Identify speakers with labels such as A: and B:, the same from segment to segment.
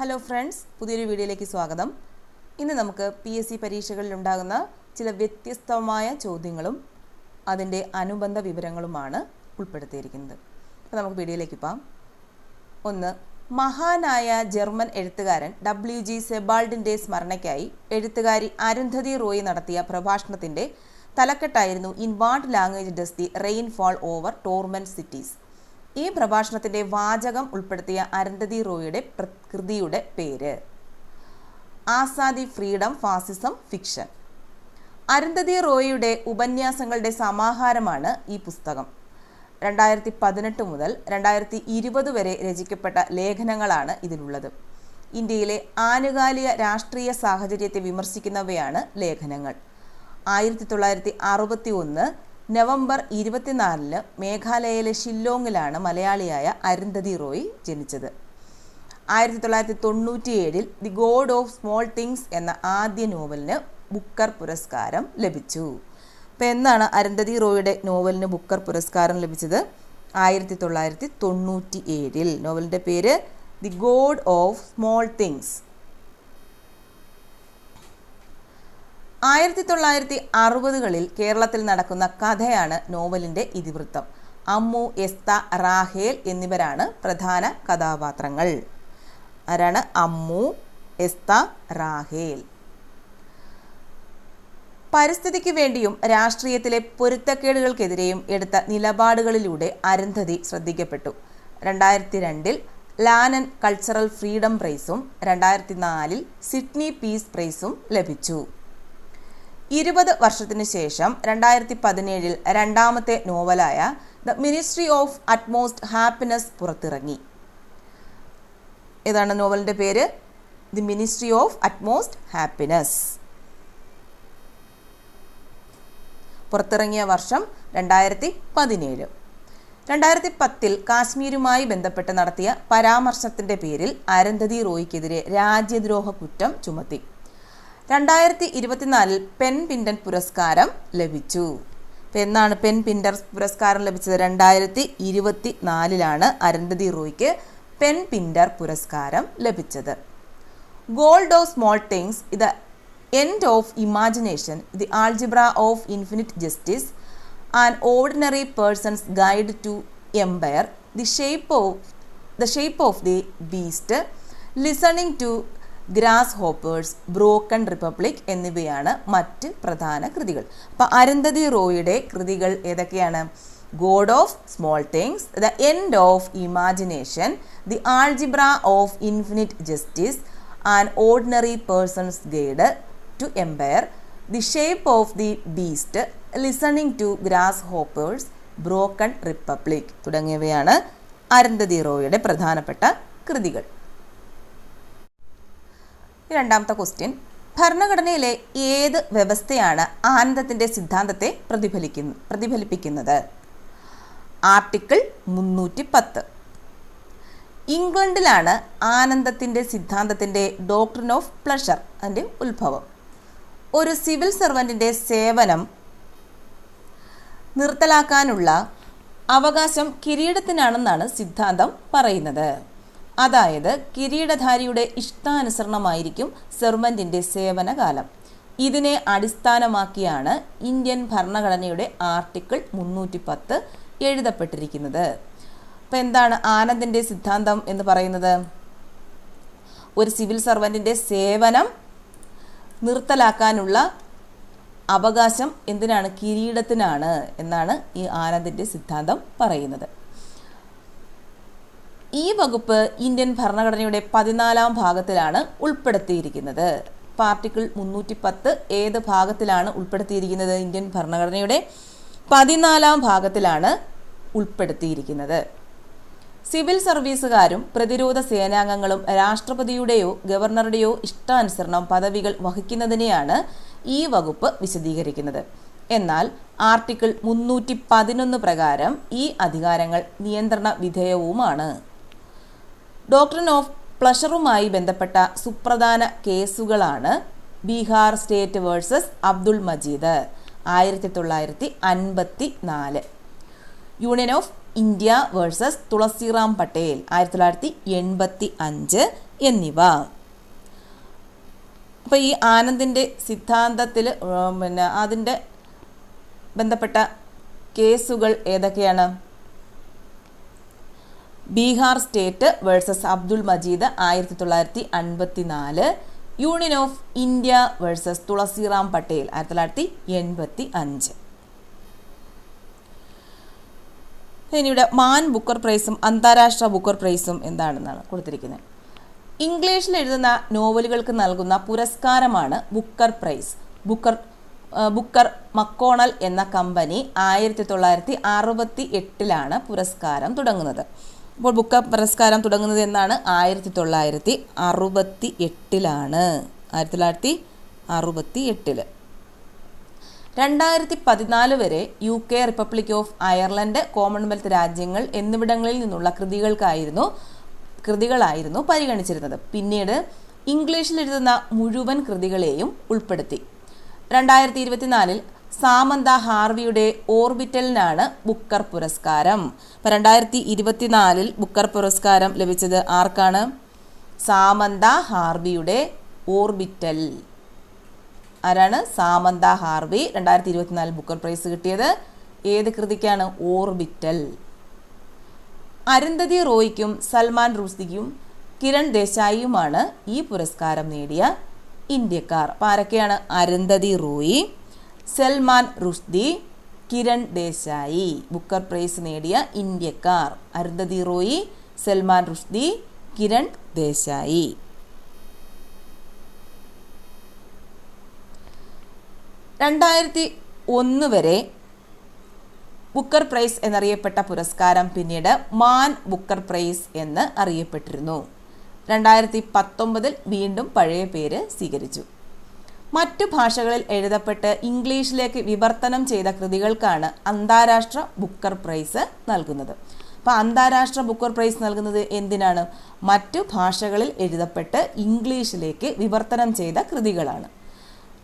A: Hello friends പുതിയൊരു വീഡിയോയിലേക്ക് സ്വാഗതം. ഇന്ന് നമുക്ക് പി എസ് സി പരീക്ഷകളിൽ ഉണ്ടാകുന്ന ചില വ്യത്യസ്തമായ ചോദ്യങ്ങളും അതിന്റെ അനുബന്ധ വിവരങ്ങളുമാണ് ഉൾപ്പെടുത്തിയിരിക്കുന്നത്. അപ്പോൾ നമുക്ക് വീഡിയോയിലേക്ക് പോകാം. ഒന്ന് മഹാനായ ജർമ്മൻ എഴുത്തുകാരൻ ഡബ്ല്യു ജി സെബാൾഡിന്റെ സ്മരണയ്ക്കായി എഴുത്തുകാരി അരുന്ധതി റോയ് നടത്തിയ പ്രഭാഷണത്തിന്റെ തലക്കെട്ടായിരുന്നു in what language does the rain fall over tormented cities ഈ പ്രഭാഷണത്തിന്റെ വാചകം ഉൾപ്പെടുത്തിയ അരുന്ധതി റോയുടെ പ്രകൃതിയുടെ പേര്. Azadi freedom fascism fiction. Arundhati റോയിയുടെ ഉപന്യാസങ്ങളുടെ സമാഹാരമാണ് ഈ പുസ്തകം. രണ്ടായിരത്തി പതിനെട്ട് മുതൽ രണ്ടായിരത്തി ഇരുപത് വരെ രചിക്കപ്പെട്ട ലേഖനങ്ങളാണ് ഇതിലുള്ളത്. ഇന്ത്യയിലെ ആനുകാലിക രാഷ്ട്രീയ സാഹചര്യത്തെ വിമർശിക്കുന്നവയാണ് ലേഖനങ്ങൾ. ആയിരത്തി തൊള്ളായിരത്തി അറുപത്തി ഒന്ന് നവംബർ ഇരുപത്തിനാലിന് മേഘാലയയിലെ ഷില്ലോങ്ങിലാണ് മലയാളിയായ അരുന്ധതി റോയ് ജനിച്ചത്. ആയിരത്തി തൊള്ളായിരത്തി തൊണ്ണൂറ്റിയേഴിൽ the god of small things എന്ന ആദ്യ നോവലിന് ബുക്കർ പുരസ്കാരം ലഭിച്ചു. അപ്പോൾ എന്നാണ് അരുന്ധതി റോയുടെ നോവലിന് ബുക്കർ പുരസ്കാരം ലഭിച്ചത്? ആയിരത്തി തൊള്ളായിരത്തി തൊണ്ണൂറ്റി ഏഴിൽ നോവലിന്റെ പേര് the god of small things. ആയിരത്തി തൊള്ളായിരത്തി അറുപതുകളിൽ കേരളത്തിൽ നടക്കുന്ന കഥയാണ് നോവലിന്റെ ഇതിവൃത്തം. അമ്മു എസ്ത റാഹേൽ എന്നിവരാണ് പ്രധാന കഥാപാത്രങ്ങൾ. ആരാണ്? അമ്മു എസ്ത റാഹേൽ. പരിസ്ഥിതിക്ക് വേണ്ടിയും രാഷ്ട്രീയത്തിലെ പൊരുത്തക്കേടുകൾക്കെതിരെയും എടുത്ത നിലപാടുകളിലൂടെ അരന്ധതി ശ്രദ്ധിക്കപ്പെട്ടു. രണ്ടായിരത്തി രണ്ടിൽ ലാനൻ കൾച്ചറൽ ഫ്രീഡം പ്രൈസും രണ്ടായിരത്തി നാലിൽ സിഡ്നി പീസ് പ്രൈസും ലഭിച്ചു. ഇരുപത് വർഷത്തിനു ശേഷം രണ്ടായിരത്തി പതിനേഴിൽ രണ്ടാമത്തെ നോവലായ the ministry of utmost happiness പുറത്തിറങ്ങി. ഏതാണ് നോവലിന്റെ പേര്? The ministry of utmost happiness. പുറത്തിറങ്ങിയ വർഷം രണ്ടായിരത്തി പതിനേഴ് രണ്ടായിരത്തി പത്തിൽ കാശ്മീരുമായി ബന്ധപ്പെട്ട് നടത്തിയ പരാമർശത്തിന്റെ പേരിൽ അരന്ധതി റോയ്ക്കെതിരെ രാജ്യദ്രോഹ കുറ്റം ചുമത്തി. രണ്ടായിരത്തി ഇരുപത്തിനാലിൽ പെൻ പിൻഡൻ പുരസ്കാരം ലഭിച്ചു. ഇപ്പം എന്നാണ് പെൻ പിൻഡർ പുരസ്കാരം ലഭിച്ചത്? രണ്ടായിരത്തി ഇരുപത്തി നാലിലാണ് അരുന്ധതി റോയ്ക്ക് പെൻ പിൻഡർ പുരസ്കാരം ലഭിച്ചത്. ഗോൾഡ് ഓഫ് സ്മോൾ തിങ്സ് ഇത് end of imagination the algebra of infinite justice and ordinary person's guide to empire the shape of the shape of the beast listening to grasshoppers broken republic എന്നിവയാണ് മറ്റ് പ്രധാന കൃതികൾ. അപ്പോൾ അരുന്ധതി റോയുടെ കൃതികൾ ഏതൊക്കെയാണ്? God of small things the end of imagination the algebra of infinite justice and ordinary person's guide to empire the shape of the beast listening to grasshoppers broken republic തുടങ്ങിയവയാണ് അരുന്ധതി റോയുടെ പ്രധാനപ്പെട്ട കൃതികൾ. രണ്ടാമത്തെ ക്വസ്റ്റ്യൻ. ഭരണഘടനയിലെ ഏത് വ്യവസ്ഥയാണ് ആനന്ദത്തിന്റെ സിദ്ധാന്തത്തെ പ്രതിഫലിക്കുന്നു പ്രതിഫലിപ്പിക്കുന്നത്? ആർട്ടിക്കിൾ മുന്നൂറ്റി പത്ത് ഇംഗ്ലണ്ടിലാണ് ആനന്ദത്തിന്റെ സിദ്ധാന്തത്തിന്റെ ഡോക്ട്രിൻ ഓഫ് പ്ലഷർ അതിന്റെ ഉത്ഭവം. ഒരു സിവിൽ സർവന്റിന്റെ സേവനം നിർത്തലാക്കാനുള്ള അവകാശം കിരീടത്തിനാണെന്നാണ് സിദ്ധാന്തം പറയുന്നത്. അതായത് കിരീടധാരിയുടെ ഇഷ്ടാനുസരണമായിരിക്കും സെർവന്റിന്റെ സേവനകാലം. ഇതിനെ അടിസ്ഥാനമാക്കിയാണ് ഇന്ത്യൻ ഭരണഘടനയുടെ ആർട്ടിക്കിൾ മുന്നൂറ്റി പത്ത് എഴുതപ്പെട്ടിരിക്കുന്നത്. അപ്പം എന്താണ് ആനന്ദിന്റെ സിദ്ധാന്തം എന്ന് പറയുന്നത്? ഒരു സിവിൽ സർവന്റിന്റെ സേവനം നിർത്തലാക്കാനുള്ള അവകാശം എന്തിനാണ്? കിരീടത്തിനാണ് എന്നാണ് ഈ ആനന്ദിന്റെ സിദ്ധാന്തം പറയുന്നത്. ഈ വകുപ്പ് ഇന്ത്യൻ ഭരണഘടനയുടെ പതിനാലാം ഭാഗത്തിലാണ് ഉൾപ്പെടുത്തിയിരിക്കുന്നത്. പാർട്ടിക്കിൾ മുന്നൂറ്റി പത്ത് ഏത് ഭാഗത്തിലാണ് ഉൾപ്പെടുത്തിയിരിക്കുന്നത് ഇന്ത്യൻ ഭരണഘടനയുടെ പതിനാലാം ഭാഗത്തിലാണ് ഉൾപ്പെടുത്തിയിരിക്കുന്നത്. സിവിൽ സർവീസുകാരും പ്രതിരോധ സേനാംഗങ്ങളും രാഷ്ട്രപതിയുടെയോ ഗവർണറുടെയോ ഇഷ്ടാനുസരണം പദവികൾ വഹിക്കുന്നതിനെയാണ് ഈ വകുപ്പ് വിശദീകരിക്കുന്നത്. എന്നാൽ ആർട്ടിക്കിൾ മുന്നൂറ്റി പതിനൊന്ന് പ്രകാരം ഈ അധികാരങ്ങൾ നിയന്ത്രണ വിധേയവുമാണ്. ഡോക്ടറിൻ ഓഫ് പ്ലഷറുമായി ബന്ധപ്പെട്ട സുപ്രധാന കേസുകളാണ് ബീഹാർ സ്റ്റേറ്റ് വേഴ്സസ് അബ്ദുൾ മജീദ് ആയിരത്തി തൊള്ളായിരത്തി അൻപത്തി നാല് union of India versus Tulsiram Patel ആയിരത്തി തൊള്ളായിരത്തി എൺപത്തി അഞ്ച് എന്നിവ. അപ്പോൾ ഈ ആനന്ദിന്റെ സിദ്ധാന്തത്തിൽ പിന്നെ അതിന്റെ ബന്ധപ്പെട്ട കേസുകൾ ഏതൊക്കെയാണ്? ബീഹാർ സ്റ്റേറ്റ് വേഴ്സസ് അബ്ദുൾ മജീദ് ആയിരത്തി തൊള്ളായിരത്തി അൻപത്തി നാല് union of India versus Tulsiram Patel ആയിരത്തി തൊള്ളായിരത്തി എൺപത്തി അഞ്ച് ഇനിയുടെ മാൻ ബുക്കർ പ്രൈസും അന്താരാഷ്ട്ര ബുക്കർ പ്രൈസും എന്താണെന്നാണ് കൊടുത്തിരിക്കുന്നത്. ഇംഗ്ലീഷിൽ എഴുതുന്ന നോവലുകൾക്ക് നൽകുന്ന പുരസ്കാരമാണ് Booker prize. Booker Booker McConnell എന്ന കമ്പനി ആയിരത്തി തൊള്ളായിരത്തി അറുപത്തി എട്ടിലാണ് പുരസ്കാരം തുടങ്ങുന്നത്. അപ്പോൾ ബുക്ക് പുരസ്കാരം തുടങ്ങുന്നത് എന്നാണ് ആയിരത്തി തൊള്ളായിരത്തി അറുപത്തി എട്ടിലാണ് ആയിരത്തി തൊള്ളായിരത്തി അറുപത്തി എട്ടിൽ രണ്ടായിരത്തി പതിനാല് വരെ U K republic of Ireland Commonwealth രാജ്യങ്ങൾ എന്നിവിടങ്ങളിൽ നിന്നുള്ള കൃതികൾക്കായിരുന്നു കൃതികളായിരുന്നു പരിഗണിച്ചിരുന്നത്. പിന്നീട് ഇംഗ്ലീഷിൽ എഴുതുന്ന മുഴുവൻ കൃതികളെയും ഉൾപ്പെടുത്തി. രണ്ടായിരത്തി ഇരുപത്തിനാലിൽ സാമന്ത ഹാർവിയുടെ ഓർബിറ്റലിനാണ് ബുക്കർ പുരസ്കാരം. അപ്പം രണ്ടായിരത്തി ഇരുപത്തിനാലിൽ ബുക്കർ പുരസ്കാരം ലഭിച്ചത് ആർക്കാണ്? സാമന്ത ഹാർവിയുടെ ഓർബിറ്റൽ. ആരാണ് സാമന്ത ഹാർവി? രണ്ടായിരത്തി ഇരുപത്തിനാലിൽ ബുക്കർ പ്രൈസ് കിട്ടിയത് ഏത് കൃതിക്കാണ്? ഓർബിറ്റൽ. അരുന്ധതി റോയ്ക്കും സൽമാൻ റുസ്ദിക്കും കിരൺ ദേശായിയുമാണ് ഈ പുരസ്കാരം നേടിയ ഇന്ത്യക്കാർ. അപ്പം ആരൊക്കെയാണ്? അരുന്ധതി റോയി സൽമാൻ റുഷ്ദി കിരൺ ദേശായി. ബുക്കർ പ്രൈസ് നേടിയ ഇന്ത്യക്കാർ അരുന്ധതി റോയി സൽമാൻ റുഷ്ദി കിരൺ ദേശായി. രണ്ടായിരത്തി ഒന്ന് വരെ ബുക്കർ പ്രൈസ് എന്നറിയപ്പെട്ട പുരസ്കാരം പിന്നീട് മാൻ ബുക്കർ പ്രൈസ് എന്ന് അറിയപ്പെട്ടിരുന്നു. രണ്ടായിരത്തി പത്തൊമ്പതിൽ വീണ്ടും പഴയ പേര് സ്വീകരിച്ചു. മറ്റു ഭാഷകളിൽ എഴുതപ്പെട്ട് ഇംഗ്ലീഷിലേക്ക് വിവർത്തനം ചെയ്ത കൃതികൾക്കാണ് അന്താരാഷ്ട്ര ബുക്കർ പ്രൈസ് നൽകുന്നത്. അപ്പോൾ അന്താരാഷ്ട്ര ബുക്കർ പ്രൈസ് നൽകുന്നത് എന്തിനാണ്? മറ്റു ഭാഷകളിൽ എഴുതപ്പെട്ട് ഇംഗ്ലീഷിലേക്ക് വിവർത്തനം ചെയ്ത കൃതികളാണ്.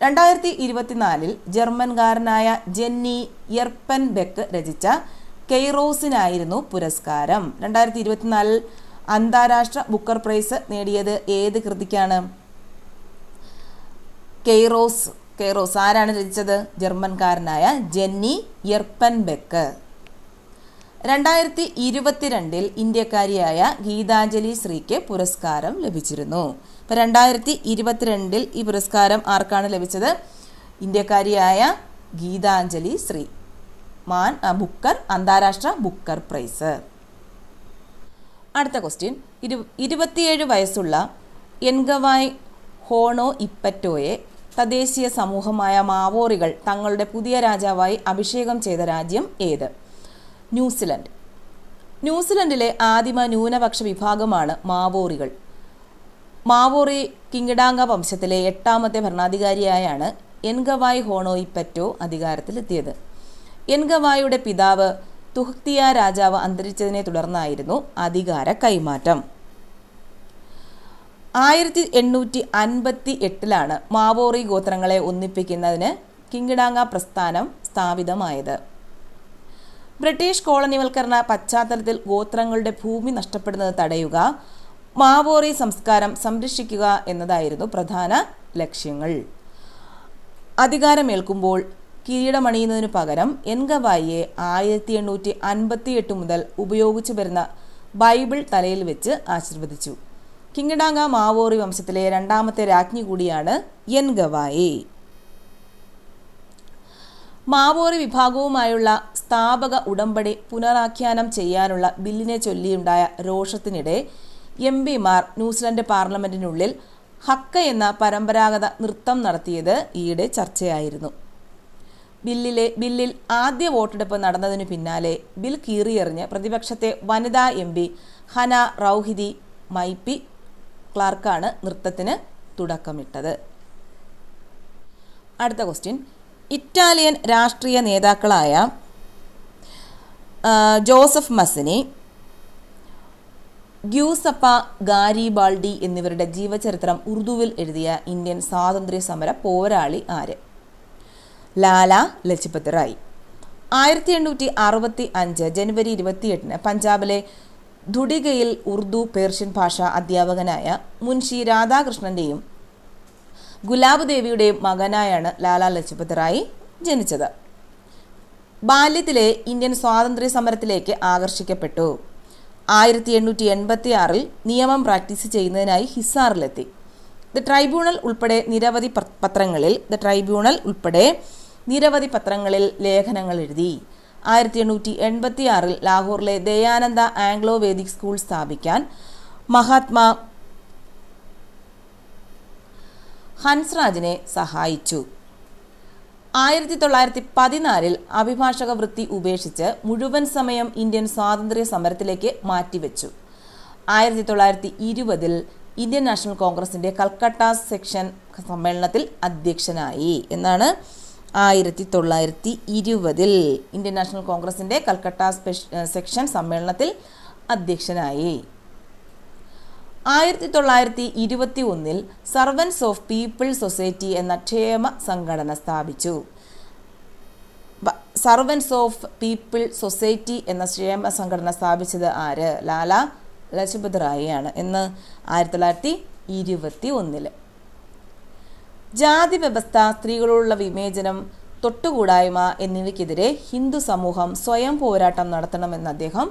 A: രണ്ടായിരത്തി ഇരുപത്തിനാലിൽ ജർമ്മൻകാരനായ ജെന്നി യർപ്പൻ ബെക്ക് രചിച്ച കെയ്റോസിനായിരുന്നു പുരസ്കാരം. രണ്ടായിരത്തി ഇരുപത്തിനാലിൽ അന്താരാഷ്ട്ര ബുക്കർ പ്രൈസ് നേടിയത് ഏത് കൃതിക്കാണ്? കെയ്റോസ് കെയ്റോസ് ആരാണ് രചിച്ചത് ജർമ്മൻകാരനായ ജെന്നി യർപ്പൻ ബെക്ക് രണ്ടായിരത്തി ഇരുപത്തിരണ്ടിൽ ഇന്ത്യക്കാരിയായ ഗീതാഞ്ജലി ശ്രീക്ക് പുരസ്കാരം ലഭിച്ചിരുന്നു. ഇപ്പം രണ്ടായിരത്തി ഇരുപത്തിരണ്ടിൽ ഈ പുരസ്കാരം ആർക്കാണ് ലഭിച്ചത്? ഇന്ത്യക്കാരിയായ ഗീതാഞ്ജലി ശ്രീ. മാൻ ബുക്കർ അന്താരാഷ്ട്ര ബുക്കർ പ്രൈസ്. അടുത്ത ക്വസ്റ്റ്യൻ. ഇരു ഇരുപത്തിയേഴ് വയസ്സുള്ള എൻഗവായ് ഹോണോ ഇപ്പറ്റോയെ തദ്ദേശീയ സമൂഹമായ മാവോറികൾ തങ്ങളുടെ പുതിയ രാജാവായി അഭിഷേകം ചെയ്ത രാജ്യം ഏത്? ന്യൂസിലൻഡ്. ന്യൂസിലൻഡിലെ ആദിമ ന്യൂനപക്ഷ വിഭാഗമാണ് മാവോറികൾ. മാവോറി കിങ്കിടാംഗ വംശത്തിലെ എട്ടാമത്തെ ഭരണാധികാരിയായാണ് എൻഗവായ് ഹോണോയി പെറ്റോ അധികാരത്തിലെത്തിയത്. എൻഗവായുടെ പിതാവ് തുഹ്തിയ രാജാവ് അന്തരിച്ചതിനെ തുടർന്നായിരുന്നു അധികാര കൈമാറ്റം. ആയിരത്തി എണ്ണൂറ്റി അൻപത്തി എട്ടിലാണ് മാവോറി ഗോത്രങ്ങളെ ഒന്നിപ്പിക്കുന്നതിന് കിങ്ങിഡാങ്ക പ്രസ്ഥാനം സ്ഥാപിതമായത്. ബ്രിട്ടീഷ് കോളനിവൽക്കരണ പശ്ചാത്തലത്തിൽ ഗോത്രങ്ങളുടെ ഭൂമി നഷ്ടപ്പെടുന്നത് തടയുക മാവോറി സംസ്കാരം സംരക്ഷിക്കുക എന്നതായിരുന്നു പ്രധാന ലക്ഷ്യങ്ങൾ. അധികാരമേൽക്കുമ്പോൾ കിരീടമണിയുന്നതിനു പകരം എൻഗവായിയെ ആയിരത്തി എണ്ണൂറ്റി അൻപത്തി എട്ട് മുതൽ ഉപയോഗിച്ചു വരുന്ന ബൈബിൾ തലയിൽ വെച്ച് ആശീർവദിച്ചു. കിങ്ങിഡാങ്ക മാവോറി വംശത്തിലെ രണ്ടാമത്തെ രാജ്ഞി കൂടിയാണ് യൻഗവായി മാവോറി വിഭാഗവുമായുള്ള സ്ഥാപക ഉടമ്പടി പുനരാഖ്യാനം ചെയ്യാനുള്ള ബില്ലിനെ ചൊല്ലിയുണ്ടായ രോഷത്തിനിടെ എം പിമാർ ന്യൂസിലൻഡ് പാർലമെന്റിനുള്ളിൽ ഹക്ക എന്ന പരമ്പരാഗത നൃത്തം നടത്തിയത് ഈയിടെ ചർച്ചയായിരുന്നു. ബില്ലിലെ ബില്ലിൽ ആദ്യ വോട്ടെടുപ്പ് നടന്നതിനു പിന്നാലെ ബിൽ കീറിയെറിഞ്ഞ് പ്രതിപക്ഷത്തെ വനിതാ M P Hana Rawhiti Maipi ക്ലാർക്കാണ് നൃത്തത്തിന് തുടക്കമിട്ടത്. അടുത്ത ക്വസ്റ്റ്യൻ ഇറ്റാലിയൻ രാഷ്ട്രീയ നേതാക്കളായ ജോസഫ് മസിനി ഗ്യൂസപ്പ ഗാരിബാൾഡി എന്നിവരുടെ ജീവചരിത്രം ഉറുദുവിൽ എഴുതിയ ഇന്ത്യൻ സ്വാതന്ത്ര്യ സമര പോരാളി ആര്? ലാല ലജ്പത് റായ്. ആയിരത്തി എണ്ണൂറ്റി അറുപത്തി അഞ്ച് ജനുവരി ഇരുപത്തിയെട്ടിന് പഞ്ചാബിലെ ധുഡികയിൽ ഉറുദു പേർഷ്യൻ ഭാഷ അധ്യാപകനായ മുൻഷി രാധാകൃഷ്ണന്റെയും ഗുലാബ് ദേവിയുടെയും മകനായാണ് ലാലാ ലജ്പത് റായി ജനിച്ചത്. ബാല്യത്തിലെ ഇന്ത്യൻ സ്വാതന്ത്ര്യ സമരത്തിലേക്ക് ആകർഷിക്കപ്പെട്ടു. ആയിരത്തി എണ്ണൂറ്റി എൺപത്തി ആറിൽ നിയമം പ്രാക്ടീസ് ചെയ്യുന്നതിനായി ഹിസാറിലെത്തി. ദ ട്രൈബ്യൂണൽ ഉൾപ്പെടെ നിരവധി പത്രങ്ങളിൽ ദ ട്രൈബ്യൂണൽ ഉൾപ്പെടെ നിരവധി പത്രങ്ങളിൽ ലേഖനങ്ങൾ എഴുതി. ആയിരത്തി എണ്ണൂറ്റി എൺപത്തി ആറിൽ ലാഹോറിലെ ദയാനന്ദ ആംഗ്ലോ വേദിക് സ്കൂൾ സ്ഥാപിക്കാൻ മഹാത്മാ ഹൻസ്രാജിനെ സഹായിച്ചു. ആയിരത്തി തൊള്ളായിരത്തി പതിനാലിൽ അഭിഭാഷക വൃത്തി ഉപേക്ഷിച്ച് മുഴുവൻ സമയം ഇന്ത്യൻ സ്വാതന്ത്ര്യ സമരത്തിലേക്ക് മാറ്റിവെച്ചു. ആയിരത്തി തൊള്ളായിരത്തി ഇരുപതിൽ ഇന്ത്യൻ നാഷണൽ കോൺഗ്രസിന്റെ കൽക്കട്ട സെക്ഷൻ സമ്മേളനത്തിൽ അധ്യക്ഷനായി എന്നാണ് ആയിരത്തി തൊള്ളായിരത്തി ഇരുപതിൽ ഇന്ത്യൻ നാഷണൽ കോൺഗ്രസിന്റെ കൽക്കട്ട സെക്ഷൻ സമ്മേളനത്തിൽ അധ്യക്ഷനായി. ആയിരത്തി തൊള്ളായിരത്തി ഇരുപത്തി ഒന്നിൽ സർവൻസ് ഓഫ് പീപ്പിൾ സൊസൈറ്റി എന്ന ക്ഷേമ സംഘടന സ്ഥാപിച്ചു. സർവൻസ് ഓഫ് പീപ്പിൾ സൊസൈറ്റി എന്ന ക്ഷേമ സംഘടന സ്ഥാപിച്ചത് ആര്? ലാല ലജ്പത് റായിയാണ്. എന്ന് ആയിരത്തി തൊള്ളായിരത്തി ഇരുപത്തി ഒന്നിൽ ജാതി വ്യവസ്ഥ സ്ത്രീകളോടുള്ള വിവേചനം തൊട്ടുകൂടായ്മ എന്നിവയ്ക്കെതിരെ ഹിന്ദു സമൂഹം സ്വയം പോരാട്ടം നടത്തണമെന്ന് അദ്ദേഹം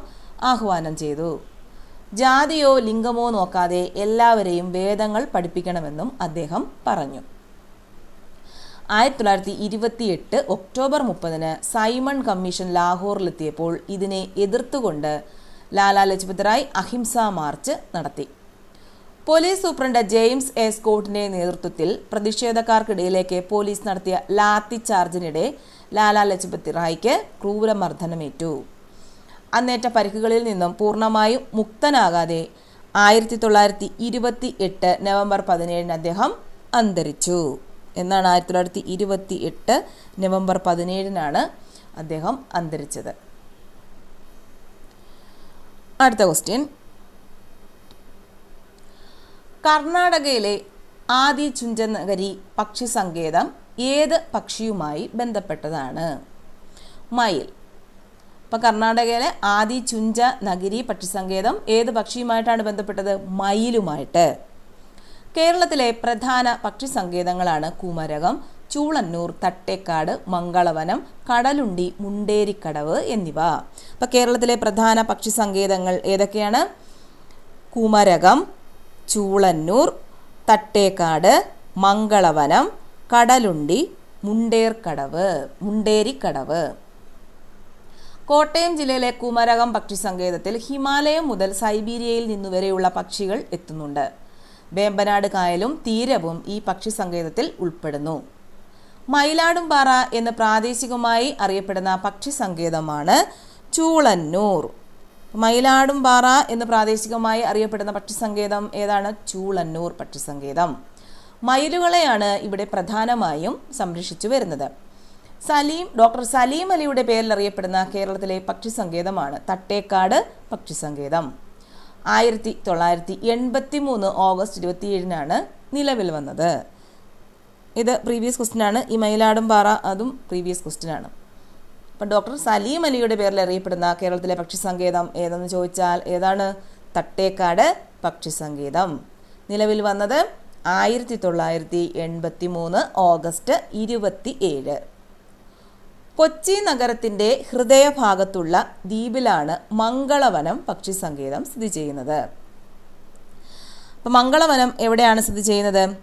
A: ആഹ്വാനം ചെയ്തു. ജാതിയോ ലിംഗമോ നോക്കാതെ എല്ലാവരെയും വേദങ്ങൾ പഠിപ്പിക്കണമെന്നും അദ്ദേഹം പറഞ്ഞു. ആയിരത്തി തൊള്ളായിരത്തി ഇരുപത്തിയെട്ട് ഒക്ടോബർ മുപ്പതിന് സൈമൺ കമ്മീഷൻ ലാഹോറിലെത്തിയപ്പോൾ ഇതിനെ എതിർത്തുകൊണ്ട് ലാലാ ലജ്പത് റായ് അഹിംസ മാർച്ച് നടത്തി. Police superintendent James A. സ്കോട്ടിന്റെ നേതൃത്വത്തിൽ പ്രതിഷേധക്കാർക്കിടയിലേക്ക് പോലീസ് നടത്തിയ ലാത്തി ചാർജിനിടെ ലാലാ ലജ്പത് റായ്ക്ക് ക്രൂരമർദ്ദനമേറ്റു. അന്നേറ്റ പരിക്കുകളിൽ നിന്നും പൂർണമായും മുക്തനാകാതെ ആയിരത്തി തൊള്ളായിരത്തി ഇരുപത്തി എട്ട് നവംബർ പതിനേഴിന് അദ്ദേഹം അന്തരിച്ചു. എന്നാണ് ആയിരത്തി തൊള്ളായിരത്തി ഇരുപത്തി എട്ട് നവംബർ പതിനേഴിനാണ് അദ്ദേഹം അന്തരിച്ചത്. അടുത്ത ക്വസ്റ്റ്യൻ. കർണാടകയിലെ ആദി ചുഞ്ചനഗരി പക്ഷി സങ്കേതം ഏത് പക്ഷിയുമായി ബന്ധപ്പെട്ടതാണ്? മയിൽ. ഇപ്പം കർണാടകയിലെ ആദി ചുഞ്ച നഗരി പക്ഷി സങ്കേതം ഏത് പക്ഷിയുമായിട്ടാണ് ബന്ധപ്പെട്ടത്? മയിലുമായിട്ട്. കേരളത്തിലെ പ്രധാന പക്ഷി സങ്കേതങ്ങളാണ് കുമരകം ചൂളന്നൂർ തട്ടേക്കാട് മംഗളവനം കടലുണ്ടി മുണ്ടേരിക്കടവ് എന്നിവ. അപ്പം കേരളത്തിലെ പ്രധാന പക്ഷി സങ്കേതങ്ങൾ ഏതൊക്കെയാണ്? കുമരകം ചൂളന്നൂർ തട്ടേക്കാട് മംഗളവനം കടലുണ്ടി മുണ്ടേർക്കടവ് മുണ്ടേരിക്കടവ്. കോട്ടയം ജില്ലയിലെ കുമരകം പക്ഷി സങ്കേതത്തിൽ ഹിമാലയം മുതൽ സൈബീരിയയിൽ നിന്നുവരെയുള്ള പക്ഷികൾ എത്തുന്നുണ്ട്. വേമ്പനാട് കായലും തീരവും ഈ പക്ഷി സങ്കേതത്തിൽ ഉൾപ്പെടുന്നു. മയിലാടുംപാറ എന്ന് പ്രാദേശികമായി അറിയപ്പെടുന്ന പക്ഷി സങ്കേതമാണ് ചൂളന്നൂർ. മയിലാടുംപാറ എന്ന് പ്രാദേശികമായി അറിയപ്പെടുന്ന പക്ഷിസങ്കേതം ഏതാണ്? ചൂളന്നൂർ പക്ഷിസങ്കേതം. മയിലുകളെയാണ് ഇവിടെ പ്രധാനമായും സംരക്ഷിച്ചു വരുന്നത്. സലീം ഡോക്ടർ സലീം അലിയുടെ പേരിൽ അറിയപ്പെടുന്ന കേരളത്തിലെ പക്ഷിസങ്കേതമാണ് തട്ടേക്കാട് പക്ഷിസങ്കേതം. ആയിരത്തി തൊള്ളായിരത്തി എൺപത്തി മൂന്ന് ഓഗസ്റ്റ് ഇരുപത്തിയേഴിനാണ് നിലവിൽ വന്നത്. ഇത് പ്രീവിയസ് ക്വസ്റ്റ്യൻ ആണ് ഈ മയിലാടും പാറ അതും പ്രീവിയസ് ക്വസ്റ്റ്യൻ ആണ് അപ്പം ഡോക്ടർ സലീം അലിയുടെ പേരിൽ അറിയപ്പെടുന്ന കേരളത്തിലെ പക്ഷി സങ്കേതം ഏതെന്ന് ചോദിച്ചാൽ ഏതാണ്? തട്ടേക്കാട് പക്ഷി സങ്കേതം നിലവിൽ വന്നത് ആയിരത്തി തൊള്ളായിരത്തി എൺപത്തി മൂന്ന് ഓഗസ്റ്റ് ഇരുപത്തി ഏഴ് കൊച്ചി നഗരത്തിന്റെ ഹൃദയഭാഗത്തുള്ള ദ്വീപിലാണ് മംഗളവനം പക്ഷി സങ്കേതം സ്ഥിതി ചെയ്യുന്നത്. അപ്പം മംഗളവനം എവിടെയാണ് സ്ഥിതി ചെയ്യുന്നത്?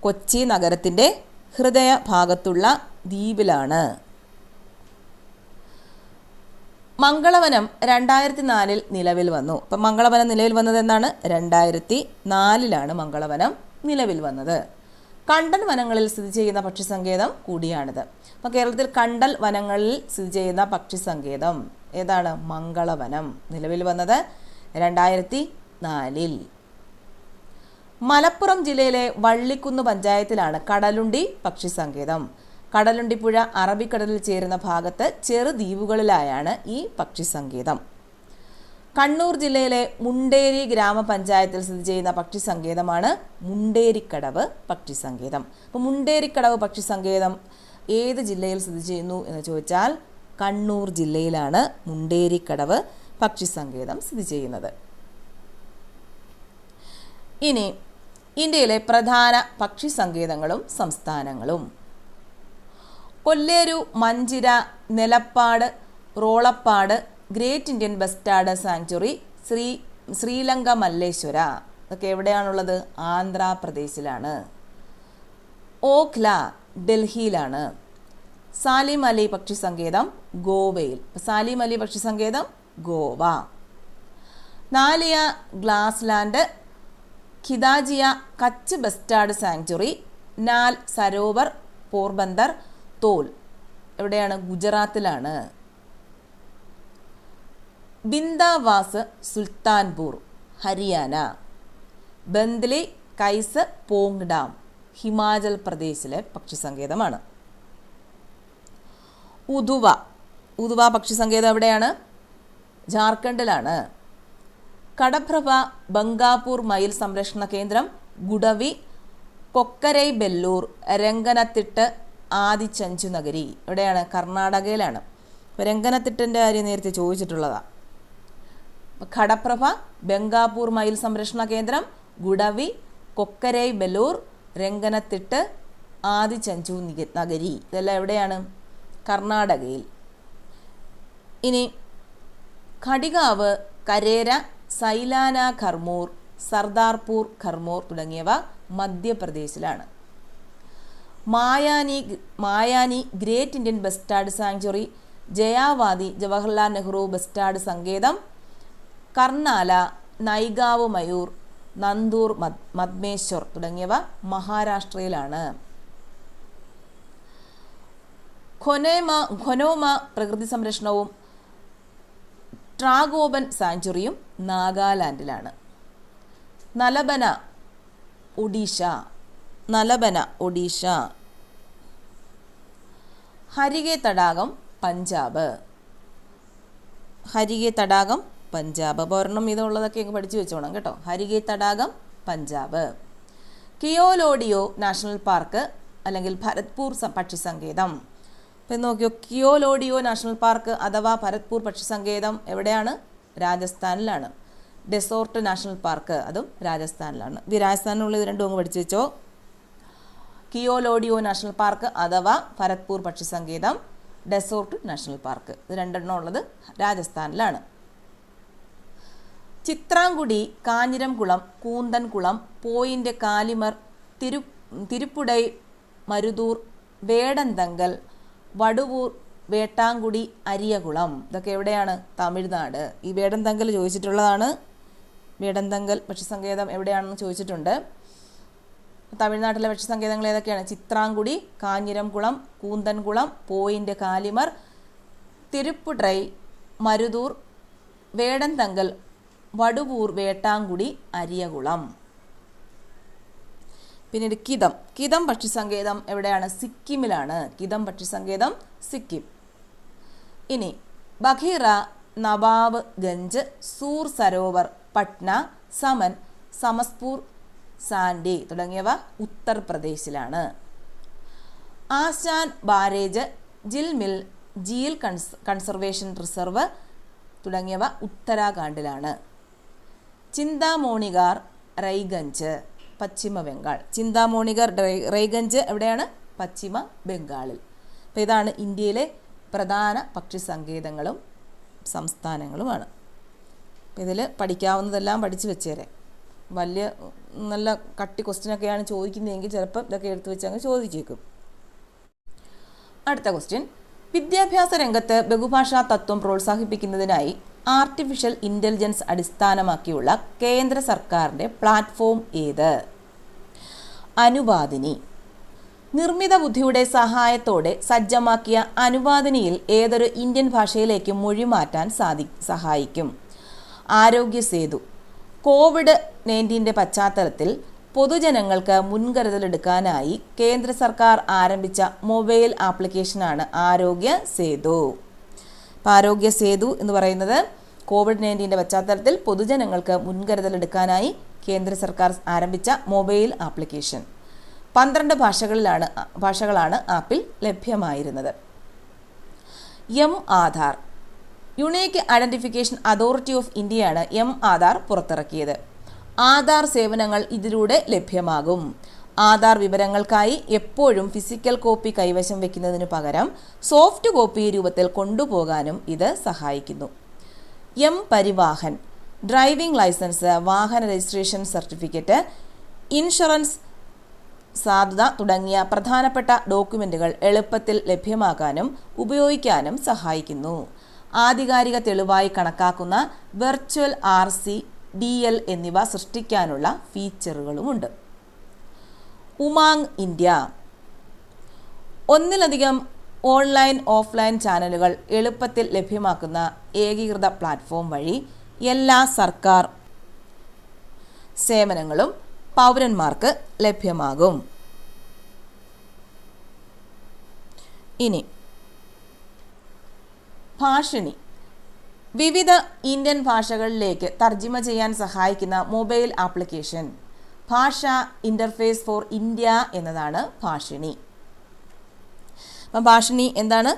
A: കൊച്ചി നഗരത്തിന്റെ ഹൃദയഭാഗത്തുള്ള ദ്വീപിലാണ്. മംഗളവനം രണ്ടായിരത്തി നാലിൽ നിലവിൽ വന്നു. അപ്പം മംഗളവനം നിലവിൽ വന്നത് എന്നാണ് രണ്ടായിരത്തി നാലിലാണ് മംഗളവനം നിലവിൽ വന്നത്. കണ്ടൽ വനങ്ങളിൽ സ്ഥിതി ചെയ്യുന്ന പക്ഷി സങ്കേതം കൂടിയാണിത്. അപ്പോൾ കേരളത്തിൽ കണ്ടൽ വനങ്ങളിൽ സ്ഥിതി ചെയ്യുന്ന പക്ഷി സങ്കേതം ഏതാണ്? മംഗളവനം നിലവിൽ വന്നത് രണ്ടായിരത്തി നാലിൽ മലപ്പുറം ജില്ലയിലെ വള്ളിക്കുന്ന് പഞ്ചായത്തിലാണ് കടലുണ്ടി പക്ഷി സങ്കേതം കടലുണ്ടി പുഴ അറബിക്കടലിൽ ചേരുന്ന ഭാഗത്ത് ചെറുദ്വീപുകളിലായാണ് ഈ പക്ഷി സങ്കേതം കണ്ണൂർ ജില്ലയിലെ മുണ്ടേരി ഗ്രാമപഞ്ചായത്തിൽ സ്ഥിതി ചെയ്യുന്ന പക്ഷി സങ്കേതമാണ് മുണ്ടേരിക്കടവ് പക്ഷി സങ്കേതം അപ്പോൾ മുണ്ടേരിക്കടവ് പക്ഷി സങ്കേതം ഏത് ജില്ലയിൽ സ്ഥിതി ചെയ്യുന്നു എന്ന് ചോദിച്ചാൽ കണ്ണൂർ ജില്ലയിലാണ് മുണ്ടേരിക്കടവ് പക്ഷി സങ്കേതം സ്ഥിതി ചെയ്യുന്നത്. ഇനി ഇന്ത്യയിലെ പ്രധാന പക്ഷി സങ്കേതങ്ങളും സംസ്ഥാനങ്ങളും. Kolleru Manjira Nelapattu Rollapadu great Indian bustard sanctuary Sri Srilanka Malleswara. ഇതൊക്കെ എവിടെയാണുള്ളത്? ആന്ധ്രാപ്രദേശിലാണ്. ഓഖ്ല ഡൽഹിയിലാണ്. സാലിം അലി പക്ഷി സങ്കേതം ഗോവയിൽ. സാലിം അലി പക്ഷി സങ്കേതം ഗോവ. നാലിയ ഗ്ലാസ് ലാൻഡ് ഖിദാജിയ കച്ച് ബസ്റ്റാർഡ് സാങ്ച്വറി നാൽ സരോവർ പോർബന്ദർ തോൽ എവിടെയാണ്? ഗുജറാത്തിലാണ്. ബിന്ദാവാസ് സുൽത്താൻപൂർ ഹരിയാന. ബന്ദ്ലി കൈസ് പോങ് ഡാം ഹിമാചൽ പ്രദേശിലെ ഉധുവ ഉധുവ പക്ഷി സങ്കേതം എവിടെയാണ്? ജാർഖണ്ഡിലാണ്. കടപ്രഭ ബംഗാപൂർ മയിൽ സംരക്ഷണ കേന്ദ്രം ഗുഡവി കൊക്കരൈ ബെല്ലൂർ രംഗനത്തിട്ട് ആദിച്ചഞ്ചു നഗരി. എവിടെയാണ് കർണാടകയിലാണ്. രംഗനത്തിട്ടന്റെ കാര്യം നേരത്തെ ചോദിച്ചിട്ടുള്ളതാണ് ഘടപ്രഭ ബംഗാപൂർ മയിൽ സംരക്ഷണ കേന്ദ്രം ഗുഡവി കൊക്കരൈ ബലൂർ രംഗനത്തിട്ട് ആദിചഞ്ചു നിക- നഗരി. ഇതെല്ലാം എവിടെയാണ്? കർണാടകയിൽ. ഇനി ഖടികാവ് കരേര സൈലാന ഖർമൂർ സർദാർപൂർ ഖർമൂർ തുടങ്ങിയവ മധ്യപ്രദേശിലാണ്. Mayani Mayani great Indian bustard sanctuary Jayakwadi Jawaharlal Nehru bustard സങ്കേതം കർണാല നൈഗാവ് മയൂർ നന്ദൂർ മദ് മദ്മേശ്വർ തുടങ്ങിയവ മഹാരാഷ്ട്രയിലാണ്. ഖൊനേമ ഖൊനോമ പ്രകൃതി സംരക്ഷണവും ട്രാഗോബൻ സാങ്ച്വറിയും നാഗാലാൻഡിലാണ്. നലബന ഒഡീഷ. നലബന ഒഡീഷ. ഹരികെ തടാകം പഞ്ചാബ്. ഹരികെ തടാകം പഞ്ചാബ്. ഒരെണ്ണം ഇതുള്ളതൊക്കെ അങ്ങ് പഠിച്ചു വെച്ചോണം കേട്ടോ. ഹരികെ തടാകം പഞ്ചാബ്. കിയോലോഡിയോ നാഷണൽ പാർക്ക് അല്ലെങ്കിൽ ഭരത്പൂർ പക്ഷി സങ്കേതം ഇപ്പം നോക്കിയോ കിയോലോഡിയോ നാഷണൽ പാർക്ക് അഥവാ ഭരത്പൂർ പക്ഷി സങ്കേതം എവിടെയാണ്? രാജസ്ഥാനിലാണ്. ഡെസോർട്ട് നാഷണൽ പാർക്ക് അതും രാജസ്ഥാനിലാണ്. ഇത് രാജസ്ഥാനിലുള്ള ഇത് രണ്ടും അങ്ങ് പഠിച്ചു വെച്ചോ. കിയോലോഡിയോ നാഷണൽ പാർക്ക് അഥവാ ഭരത്പൂർ പക്ഷി സങ്കേതം ഡെസോർട്ട് നാഷണൽ പാർക്ക്. ഇത് രണ്ടെണ്ണം ഉള്ളത് രാജസ്ഥാനിലാണ്. ചിത്രാങ്കുടി കാഞ്ഞിരംകുളം കൂന്തൻകുളം പോയിന്റ് കാലിമർ തിരു തിരുപ്പുടൈ മരുതൂർ വേടന്തങ്കൽ വടുവൂർ വേട്ടാങ്കുടി അരിയകുളം. ഇതൊക്കെ എവിടെയാണ്? തമിഴ്നാട്. ഈ വേടന്തങ്കൽ ചോദിച്ചിട്ടുള്ളതാണ്. വേടന്തങ്കൽ പക്ഷിസങ്കേതം എവിടെയാണെന്ന് ചോദിച്ചിട്ടുണ്ട്. തമിഴ്നാട്ടിലെ പക്ഷിസങ്കേതങ്ങൾ ഏതൊക്കെയാണ്? ചിത്രാങ്കുടി കാഞ്ഞിരംകുളം കൂന്തൻകുളം പോയിന്റ് കാലിമർ തിരുപ്പുട്രൈ മരുതൂർ വേടന്തങ്കൽ വടുവൂർ വേട്ടാങ്കുടി അരിയകുളം. പിന്നീട് കിതം. കിതം പക്ഷിസങ്കേതം എവിടെയാണ്? സിക്കിമിലാണ്. കിതം പക്ഷിസങ്കേതം സിക്കിം. ഇനി ബഖീറ നവാബ് ഗഞ്ച് സൂർ സരോവർ പട്ന സമൻ സമസ്പൂർ സാൻഡി തുടങ്ങിയവ ഉത്തർപ്രദേശിലാണ്. ആശാൻ ബാരേജ് ജിൽമിൽ ജീൽ കൺസ് കൺസർവേഷൻ റിസർവ് തുടങ്ങിയവ ഉത്തരാഖണ്ഡിലാണ്. ചിന്താമോണികാർ റൈഗഞ്ച് പശ്ചിമ ബംഗാൾ ചിന്താമോണിഗർ റൈഗഞ്ച് എവിടെയാണ്? പശ്ചിമ ബംഗാളിൽ അപ്പോൾ ഇതാണ് ഇന്ത്യയിലെ പ്രധാന പക്ഷി സങ്കേതങ്ങളും സംസ്ഥാനങ്ങളുമാണ് ഇതിൽ പഠിക്കാവുന്നതെല്ലാം പഠിച്ചു വെച്ചേരെ. വലിയ നല്ല കട്ടി ക്വസ്റ്റ്യനൊക്കെയാണ് ചോദിക്കുന്നതെങ്കിൽ ചിലപ്പം ഇതൊക്കെ എടുത്തു വെച്ച് അങ്ങ് ചോദിച്ചേക്കും. അടുത്ത ക്വസ്റ്റ്യൻ വിദ്യാഭ്യാസ രംഗത്ത് ബഹുഭാഷാ തത്വം പ്രോത്സാഹിപ്പിക്കുന്നതിനായി ആർട്ടിഫിഷ്യൽ ഇന്റലിജൻസ് അടിസ്ഥാനമാക്കിയുള്ള കേന്ദ്ര സർക്കാരിന്റെ പ്ലാറ്റ്ഫോം ഏത്? അനുവാദിനി. നിർമ്മിത ബുദ്ധിയുടെ സഹായത്തോടെ സജ്ജമാക്കിയ അനുവാദിനിയിൽ ഏതൊരു ഇന്ത്യൻ ഭാഷയിലേക്കും മൊഴി മാറ്റാൻ സാധി സഹായിക്കും. ആരോഗ്യ സേതു കോവിഡ് നയന്റീന്റെ പശ്ചാത്തലത്തിൽ പൊതുജനങ്ങൾക്ക് മുൻകരുതലെടുക്കാനായി കേന്ദ്ര സർക്കാർ ആരംഭിച്ച മൊബൈൽ ആപ്ലിക്കേഷനാണ് ആരോഗ്യ സേതു. അപ്പോൾ ആരോഗ്യ സേതു എന്ന് പറയുന്നത് കോവിഡ് നയന്റീന്റെ പശ്ചാത്തലത്തിൽ പൊതുജനങ്ങൾക്ക് മുൻകരുതലെടുക്കാനായി കേന്ദ്ര സർക്കാർ ആരംഭിച്ച മൊബൈൽ ആപ്ലിക്കേഷൻ. പന്ത്രണ്ട് ഭാഷകളിലാണ് ഭാഷകളാണ് ആപ്പിൽ ലഭ്യമായിരുന്നത്. M Aadhaar. Unique identification authority of ഇന്ത്യയാണ് എം ആധാർ പുറത്തിറക്കിയത്. ആധാർ സേവനങ്ങൾ ഇതിലൂടെ ലഭ്യമാകും. ആധാർ വിവരങ്ങൾക്കായി എപ്പോഴും ഫിസിക്കൽ കോപ്പി കൈവശം വയ്ക്കുന്നതിന് പകരം സോഫ്റ്റ് കോപ്പി രൂപത്തിൽ കൊണ്ടുപോകാനും ഇത് സഹായിക്കുന്നു. എം പരിവാഹൻ. ഡ്രൈവിംഗ് ലൈസൻസ് വാഹന രജിസ്ട്രേഷൻ സർട്ടിഫിക്കറ്റ് ഇൻഷുറൻസ് സാധുത തുടങ്ങിയ പ്രധാനപ്പെട്ട ഡോക്യുമെന്റുകൾ എളുപ്പത്തിൽ ലഭ്യമാക്കാനും ഉപയോഗിക്കാനും സഹായിക്കുന്നു. ആധികാരിക തെളിവായി കണക്കാക്കുന്ന വെർച്വൽ ആർ ഡി എൽ എന്നിവ സൃഷ്ടിക്കാനുള്ള ഫീച്ചറുകളുമുണ്ട് ഉമാങ് ഇന്ത്യ. ഒന്നിലധികം ഓൺലൈൻ ഓഫ്ലൈൻ ചാനലുകൾ എളുപ്പത്തിൽ ലഭ്യമാക്കുന്ന ഏകീകൃത പ്ലാറ്റ്ഫോം വഴി എല്ലാ സർക്കാർ സേവനങ്ങളും പൗരന്മാർക്ക് ലഭ്യമാകും. ഇനി ഭാഷിണി. വിവിധ ഇന്ത്യൻ ഭാഷകളിലേക്ക് തർജിമ ചെയ്യാൻ സഹായിക്കുന്ന mobile application. Bhasha interface for India എന്നതാണ് ഭാഷിണി. അപ്പം ഭാഷിണി എന്താണ്?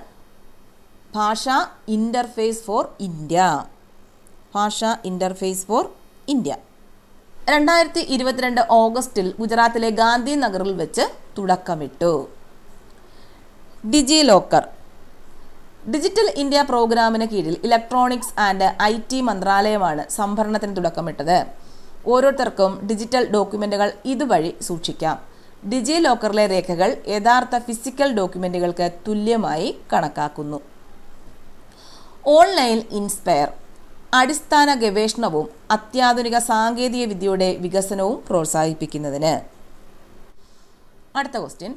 A: Bhasha interface for India. Bhasha interface for India. രണ്ടായിരത്തി ഇരുപത്തിരണ്ട് ഓഗസ്റ്റിൽ ഗുജറാത്തിലെ ഗാന്ധി നഗറിൽ വെച്ച് തുടക്കമിട്ടു. ഡിജി ലോക്കർ ഡിജിറ്റൽ ഇന്ത്യ പ്രോഗ്രാമിന് കീഴിൽ ഇലക്ട്രോണിക്സ് ആൻഡ് ഐ ടി മന്ത്രാലയമാണ് സംഭരണത്തിന് തുടക്കമിട്ടത്. ഓരോരുത്തർക്കും ഡിജിറ്റൽ ഡോക്യുമെന്റുകൾ ഇതുവഴി സൂക്ഷിക്കാം. ഡിജി ലോക്കറിലെ രേഖകൾ യഥാർത്ഥ ഫിസിക്കൽ ഡോക്യുമെന്റുകൾക്ക് തുല്യമായി കണക്കാക്കുന്നു. ഓൺലൈൻ ഇൻസ്പയർ അടിസ്ഥാന ഗവേഷണവും അത്യാധുനിക സാങ്കേതിക വിദ്യയുടെ വികസനവും പ്രോത്സാഹിപ്പിക്കുന്നതിന്. അടുത്ത ക്വസ്റ്റ്യൻ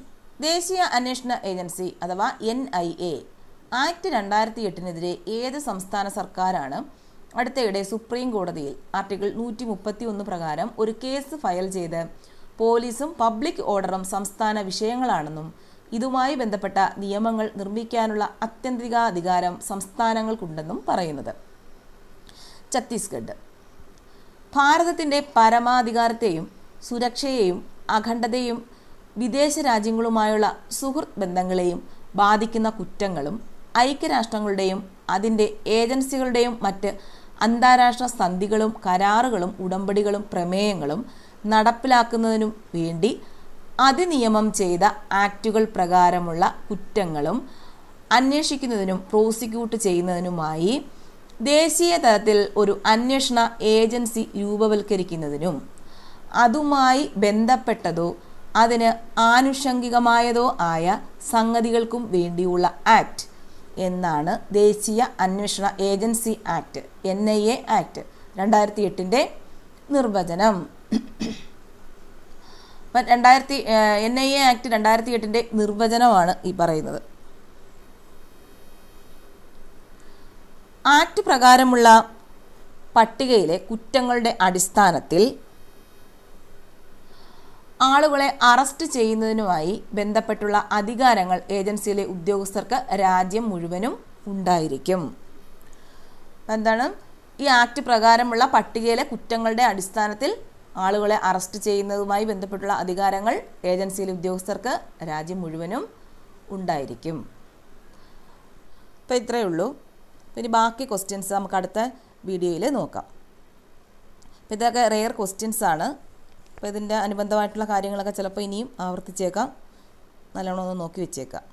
A: ദേശീയ അന്വേഷണ ഏജൻസി അഥവാ എൻ ഐ എ ആക്ട് രണ്ടായിരത്തി എട്ടിനെതിരെ ഏത് സംസ്ഥാന സർക്കാരാണ്? അടുത്തയിടെ സുപ്രീം കോടതിയിൽ ആർട്ടിക്കിൾ നൂറ്റി മുപ്പത്തി ഒന്ന് പ്രകാരം ഒരു കേസ് ഫയൽ ചെയ്ത് പോലീസും പബ്ലിക് ഓർഡറും സംസ്ഥാന വിഷയങ്ങളാണെന്നും ഇതുമായി ബന്ധപ്പെട്ട നിയമങ്ങൾ നിർമ്മിക്കാനുള്ള അത്യന്തികാധികാരം സംസ്ഥാനങ്ങൾക്കുണ്ടെന്നും പറയുന്നത്. ഛത്തീസ്ഗഡ്. ഭാരതത്തിന്റെ പരമാധികാരത്തെയും സുരക്ഷയെയും അഖണ്ഡതയും വിദേശ രാജ്യങ്ങളുമായുള്ള സുഹൃത്ത് ബന്ധങ്ങളെയും ബാധിക്കുന്ന കുറ്റങ്ങളും ഐക്യരാഷ്ട്രങ്ങളുടെയും അതിന്റെ ഏജൻസികളുടെയും മറ്റ് അന്താരാഷ്ട്ര സന്ധികളും കരാറുകളും ഉടമ്പടികളും പ്രമേയങ്ങളും നടപ്പിലാക്കുന്നതിനും വേണ്ടി അതിനിയമം ചെയ്ത ആക്റ്റുകൾ പ്രകാരമുള്ള കുറ്റങ്ങളും അന്വേഷിക്കുന്നതിനും പ്രോസിക്യൂട്ട് ചെയ്യുന്നതിനുമായി ദേശീയ തലത്തിൽ ഒരു അന്വേഷണ ഏജൻസി രൂപവൽക്കരിക്കുന്നതിനും അതുമായി ബന്ധപ്പെട്ടതോ അതിന് ആനുഷംഗികമായതോ ആയ സംഗതികൾക്കും വേണ്ടിയുള്ള ആക്ട്. എന്നാണ് ദേശീയ അന്വേഷണ agency act N I A act രണ്ടായിരത്തി എട്ടിന്റെ നിർവചനം. അപ്പം രണ്ടായിരത്തി എൻ ഐ എ ആക്ട് രണ്ടായിരത്തി എട്ടിന്റെ നിർവചനമാണ് ഈ പറയുന്നത്. ആക്ട് പ്രകാരമുള്ള പട്ടികയിലെ കുറ്റങ്ങളുടെ അടിസ്ഥാനത്തിൽ ആളുകളെ അറസ്റ്റ് ചെയ്യുന്നതിനുമായി ബന്ധപ്പെട്ടുള്ള അധികാരങ്ങൾ ഏജൻസിയിലെ ഉദ്യോഗസ്ഥർക്ക് രാജ്യം മുഴുവനും ഉണ്ടായിരിക്കും. എന്താണ്? ഈ ആക്ട് പ്രകാരമുള്ള പട്ടികയിലെ കുറ്റങ്ങളുടെ അടിസ്ഥാനത്തിൽ ആളുകളെ അറസ്റ്റ് ചെയ്യുന്നതുമായി ബന്ധപ്പെട്ടുള്ള അധികാരങ്ങൾ ഏജൻസിയിലെ ഉദ്യോഗസ്ഥർക്ക് രാജ്യം മുഴുവനും ഉണ്ടായിരിക്കും. അപ്പോൾ ഇത്രയേ ഉള്ളൂ. ഇനി ബാക്കി ക്വസ്റ്റ്യൻസ് നമുക്ക് അടുത്ത വീഡിയോയിൽ നോക്കാം. ഇതൊക്കെ റെയർ ക്വസ്റ്റ്യൻസ് ആണ്. അപ്പോൾ ഇതിന്റെ അനുബന്ധമായിട്ടുള്ള കാര്യങ്ങളൊക്കെ ചിലപ്പോൾ ഇനിയും ആവർത്തിച്ചേക്കാം. നല്ലോണം ഒന്ന് നോക്കി വെച്ചേക്കാം.